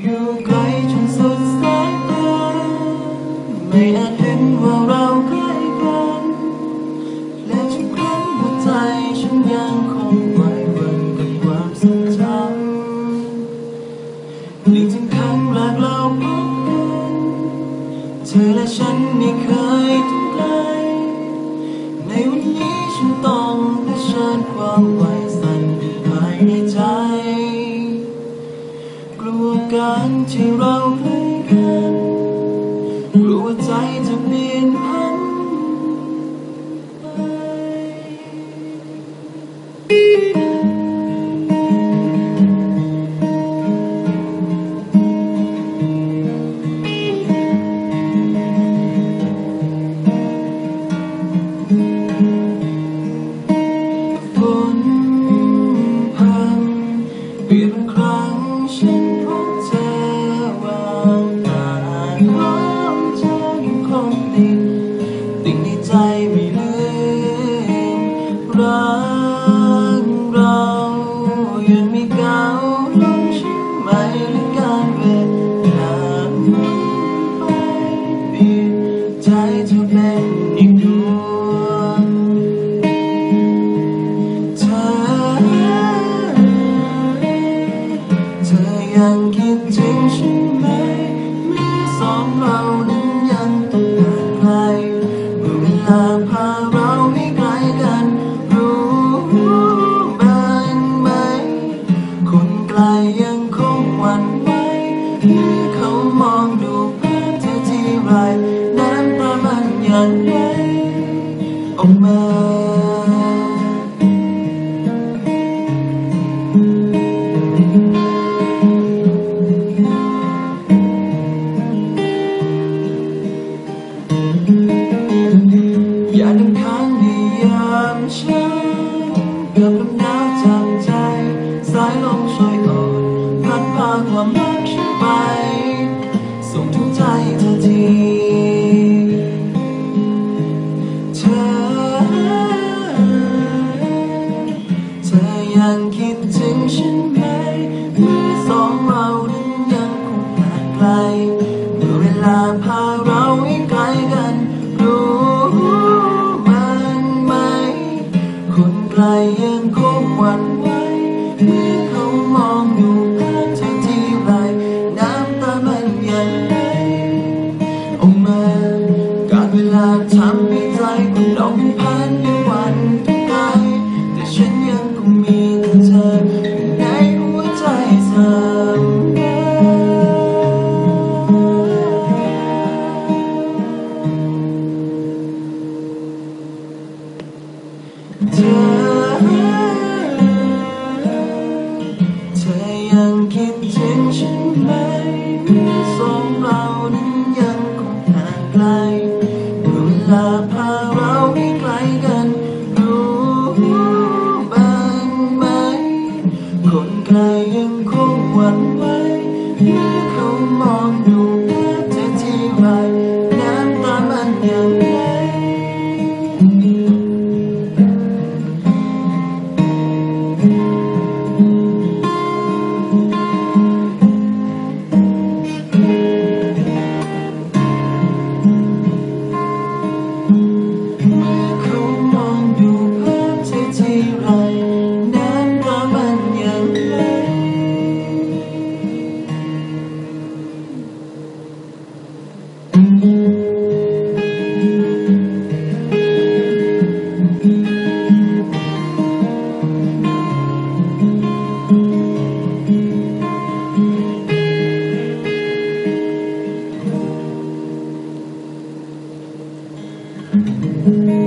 อยู่ไกลจนสุดสายตาไม่อาจเห็นว่าเราใกล้กันและทุกครั้หัวใจฉันยังคงไหววนกับความทรงจำหนึ่งถึงขังแรกเราพบกันเธอและฉันไม่เคยทุกไกลในวันนี้ฉันต้อง to 乱 ยังคงหวั่นไหวเมื่อเขามองดูภาพเธอที่ไรน้ำตามันอย่างไรออกมาอย่าดังค้างในยามเช้ากับน้ำ ยังคิดถึงฉันไหม เธอยังคิดถึงฉันไหมสองเรานั้นยังคงห่างไกลเวลาพาเราให้ไกลกัน รู้บ้างไหม คนไกลยังคงหวั่นไหวเมื่เขามองดูเธอที่ไรน้ำตามันยัง thank mm -hmm. you